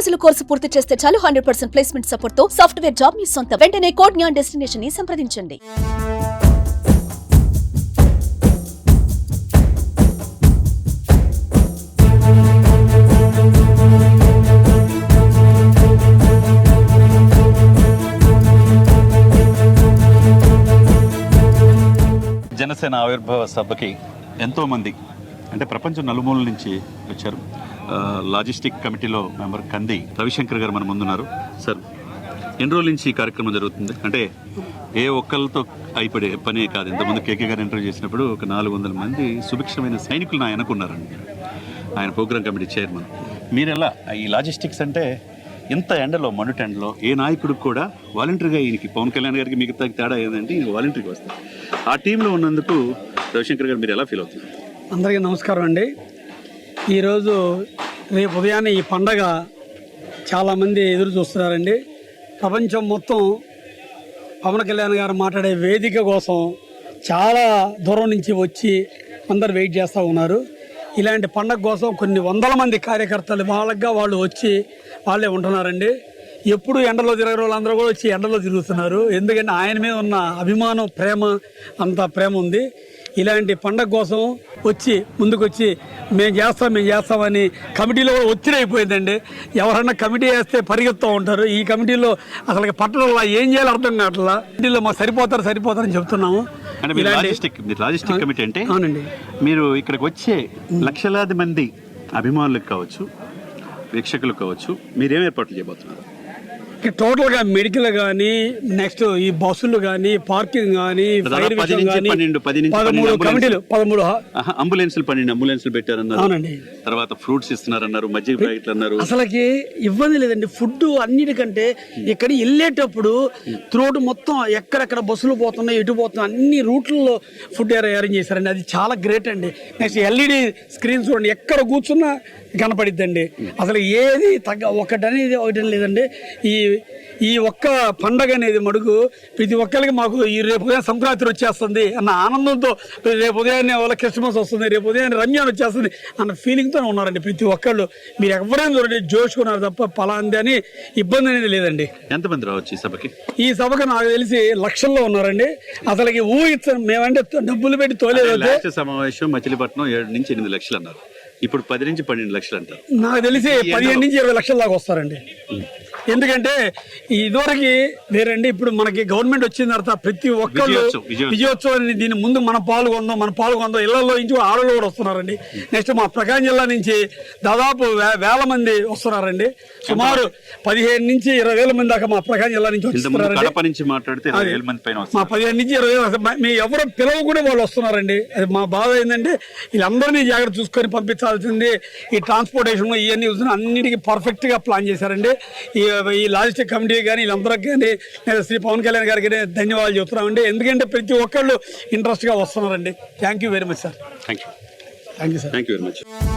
రోజుల కోర్సు పూర్తి చేస్తే చాలు హండ్రెడ్ పర్సెంట్ ప్లేస్మెంట్ సపోర్ట్తో సాఫ్ట్వేర్ జాబ్ మీ సొంత. వెంటనే కోడ్ న్యాన్ డెస్టినేషన్ని సంప్రదించండి. జనసేన ఆవిర్భావ సభకి ఎంతోమంది అంటే ప్రపంచం నలుమూల నుంచి వచ్చారు. లాజిస్టిక్ కమిటీలో మెంబర్ కంది రవిశంకర్ గారు మన ముందున్నారు. సార్ ఎన్ని రోజుల నుంచి ఈ కార్యక్రమం జరుగుతుంది? అంటే ఏ ఒక్కరితో అయిపడే పనే కాదు. ఇంతకుముందు కేకే గారు ఇంటర్వ్యూ చేసినప్పుడు ఒక నాలుగు వందల మంది సుభిక్షమైన సైనికులను ఆయన ఉన్నారండి ఆయన ప్రోగ్రామ్ కమిటీ చైర్మన్. మీరెలా ఈ లాజిస్టిక్స్ అంటే ఇంత ఎండలో మనుట ఎండలో ఏ నాయకుడికి కూడా వాలంటరీగా ఈయనకి పవన్ కళ్యాణ్ గారికి మిగతా తేడా ఏంటంటే ఈయన వాలంటరీకి వస్తారు. ఆ టీంలో ఉన్నందుకు రవిశంకర్ గారు మీరు ఎలా ఫీల్ అవుతున్నారు? అందరికీ నమస్కారం అండి. ఈరోజు రేపు ఉదయాన్నే ఈ పండగ చాలామంది ఎదురు చూస్తున్నారండి. ప్రపంచం మొత్తం పవన్ కళ్యాణ్ గారు మాట్లాడే వేదిక కోసం చాలా దూరం నుంచి వచ్చి అందరు వెయిట్ చేస్తూ ఉన్నారు. ఇలాంటి పండగ కోసం కొన్ని వందల మంది కార్యకర్తలు వాళ్ళగా వాళ్ళు వచ్చి వాళ్ళే ఉంటున్నారండి. ఎప్పుడు ఎండలో తిరగరు వాళ్ళందరూ కూడా వచ్చి ఎండలో తిరుగుతున్నారు. ఎందుకంటే ఆయన మీద ఉన్న అభిమానం ప్రేమ అంత ప్రేమ ఉంది. ఇలాంటి పండగ కోసం వచ్చి ముందుకు వచ్చి మేము చేస్తాం మేము చేస్తామని కమిటీలో కూడా ఒత్తిడి అయిపోయిందండి. ఎవరన్నా కమిటీ వేస్తే పరిగెత్తూ ఉంటారు. ఈ కమిటీలో అసలు పట్టణంలో ఏం చేయాలో అర్థం కావట్లా. కమిటీలో మాకు సరిపోతారు సరిపోతారని చెప్తున్నాము. లాజిస్టిక్ కమిటీ అంటే అవునండి. మీరు ఇక్కడికి వచ్చే లక్షలాది మంది అభిమానులకు కావచ్చు వీక్షకులకు కావచ్చు మీరేం ఏర్పాట్లు చేయబోతున్నారు? టోటల్గా మెడికల్ కానీ నెక్స్ట్ ఈ బస్సులు కానీ పార్కింగ్ కానీ పదమూడు కమిటీలు పదమూడు అంబులెన్సులు పన్నెండు అంబులెన్సులు పెట్టారన్నారు. అవునండి. తర్వాత ఫ్రూట్స్ ఇస్తున్నారన్నారు మజ్జిగ ప్యాకెట్లు అన్నారు. అసలుకి ఇబ్బంది లేదండి. ఫుడ్ అన్నిటికంటే ఇక్కడ వెళ్ళేటప్పుడు త్రోట్ మొత్తం ఎక్కడెక్కడ బస్సులు పోతున్నాయి ఎటు పోతున్నాయి అన్ని రూట్లలో ఫుడ్ అరేంజ్ చేశారండి. అది చాలా గ్రేట్ అండి. నెక్స్ట్ ఎల్ఈడి స్క్రీన్ చూడండి. ఎక్కడ కూర్చున్నా కనపడిద్దండి. అసలు ఏది తగ్గ ఒకటనేది ఒకటి లేదండి. ఈ ఈ ఒక్క పండగ అనేది మడుగు ప్రతి ఒక్కరికి మాకు ఈ రేపు ఉదయం సంక్రాంతి వచ్చేస్తుంది అన్న ఆనందంతో రేపు ఉదయాన్నే వాళ్ళ క్రిస్మస్ వస్తుంది రేపు ఉదయాన్నే రంజాన్ వచ్చేస్తుంది అన్న ఫీలింగ్తో ఉన్నారండి ప్రతి ఒక్కళ్ళు. మీరు ఎవరైనా చూడండి జోషుకున్నారు తప్ప పలాంది అని ఇబ్బంది అనేది లేదండి. ఎంతమంది రావచ్చు ఈ సభకి? ఈ సభకు నాకు తెలిసి లక్షల్లో ఉన్నారండి. అసలుకి ఊహించ మేమంటే డబ్బులు పెట్టి తోలేదు సమావేశం మచిలీపట్నం ఏడు నుంచి ఎనిమిది లక్షలు అన్నారు. ఇప్పుడు పది నుంచి పన్నెండు లక్షలు అంటారు. నాకు తెలిసి పదిహేను నుంచి ఇరవై లక్షల దాకా వస్తారండి. ఎందుకంటే ఇదివరకు వేరండి ఇప్పుడు మనకి గవర్నమెంట్ వచ్చిన తర్వాత ప్రతి ఒక్కళ్ళు విజయోత్సవం, విజయోత్సవం. విజయోత్సవాన్ని దీని ముందు మన పాల్గొందాం మన పాల్గొందాం ఇళ్ళలో నుంచి ఆడలు కూడా వస్తున్నారండి. నెక్స్ట్ మా ప్రకాశం జిల్లా నుంచి దాదాపు వేల మంది వస్తున్నారండి. సుమారు పదిహేను నుంచి ఇరవై వేల మంది దాకా మా ప్రకాశం జిల్లా నుంచి వస్తున్నారండి. మా పదిహేను నుంచి ఇరవై వేలు మీ ఎవరు పిలవ కూడా వాళ్ళు వస్తున్నారండి. అది మా బాధ ఏంటంటే వీళ్ళందరినీ జాగ్రత్త చూసుకొని పంపించాల్సింది ఈ ట్రాన్స్పోర్టేషన్ ఇవన్నీ చూసిన అన్నిటికీ పర్ఫెక్ట్గా ప్లాన్ చేశారండి. ఈ ఈ లాజిస్టిక్ కమిటీ కానీ వీళ్ళందరికీ కానీ శ్రీ పవన్ కళ్యాణ్ గారికి ధన్యవాదాలు చెప్తున్నామండి ఎందుకంటే ప్రతి ఒక్కళ్ళు ఇంట్రెస్ట్గా వస్తున్నారండి. Thank you very much sir thank you thank you sir thank you very much